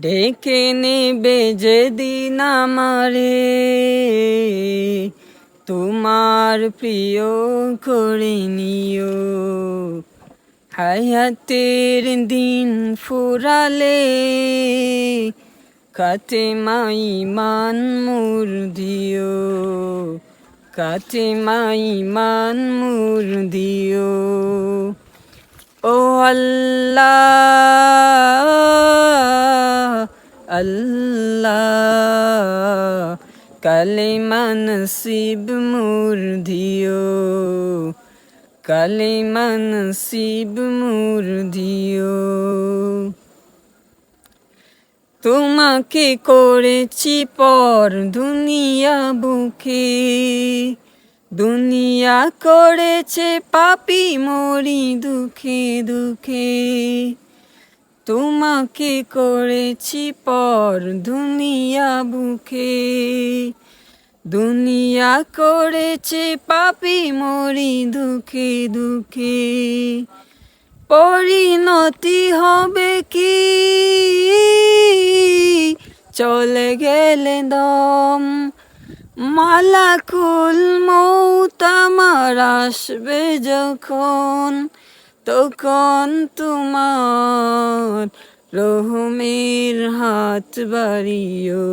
ডেকে নেবে যেদিন আমারে। তোমার প্রিয় করে নিও। হায়াতের দিন ফুরালে কাতে মাই মান মুর দিও। কাতে মাই মান মুর দিও। ও আল্লাহ আল্লাহ। কালেমা নসিব মুর দিও কালেমা নসিব মুর তোমাকে করেছি পর দুনিয়া বুকে, দুনিয়া করেছে পাপি মরি দুঃখে দুঃখে। তোমাকে করেছি পর দুনিয়া বুকে। দুনিয়া করেছে পাপি মরি দুঃখে দুঃখে। পরিণতি হবে কি? চলে গেলে দম। মালাকুল মৌত আমার আসবে যখন। তখন তোমার রহমের হাত বাড়িও।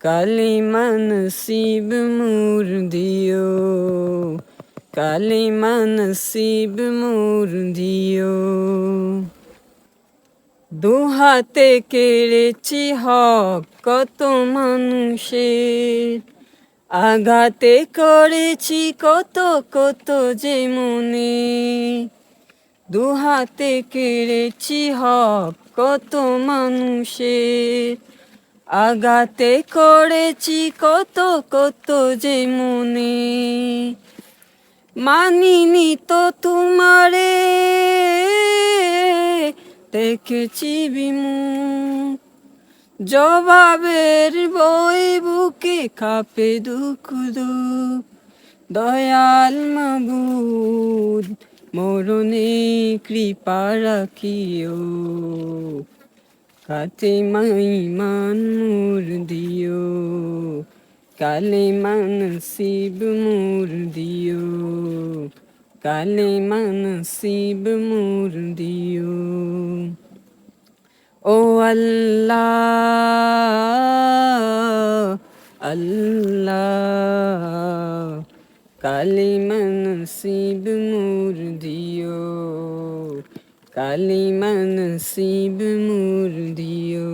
কালিমান শিব মুর দিও কালিমান শিব মুর দিও দুহাতে কেড়েছি হক কত মানুষের আঘাতে করেছি কত কত যে মনে। দুহাতে কেড়েছি হক কত মানুষের। আঘাতে করেছি কত কত যে মনে। মানিনি তো তোমারে, দেখেছি বিমুখ জবাবের বই বুকে কাপে দুঃখ দুঃখ। দয়াল মাবুদ, মরণে কৃপা রাখিও। কাতে মাইমান মুর দিও। কালে মান শিব মুর দিও। কালে মান শিব মুর দিও। ও আল্লাহ আল্লাহ কালিমান শিব মুর দিও কালিমান শিব মুর দিও